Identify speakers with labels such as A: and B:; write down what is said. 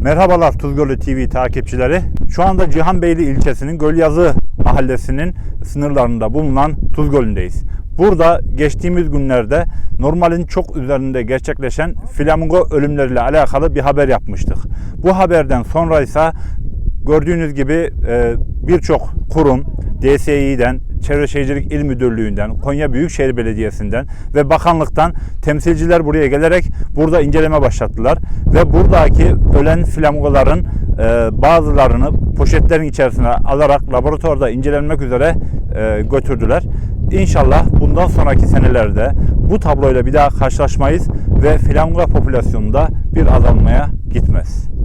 A: Merhabalar Tuzgölü TV takipçileri. Şu anda Cihanbeyli ilçesinin Gölyazı mahallesinin sınırlarında bulunan Tuzgölü'ndeyiz. Burada geçtiğimiz günlerde normalin çok üzerinde gerçekleşen flamingo ölümleriyle alakalı bir haber yapmıştık. Bu haberden sonra ise gördüğünüz gibi e, birçok kurum, DSİ'den, Çevre Şehircilik İl Müdürlüğü'nden, Konya Büyükşehir Belediyesi'nden ve bakanlıktan temsilciler buraya gelerek burada inceleme başlattılar. Ve buradaki ölen flamingoların e, bazılarını poşetlerin içerisine alarak laboratuvarda incelenmek üzere e, götürdüler. İnşallah bundan sonraki senelerde bu tabloyla bir daha karşılaşmayız ve flamingo popülasyonunda bir azalmaya gitmez.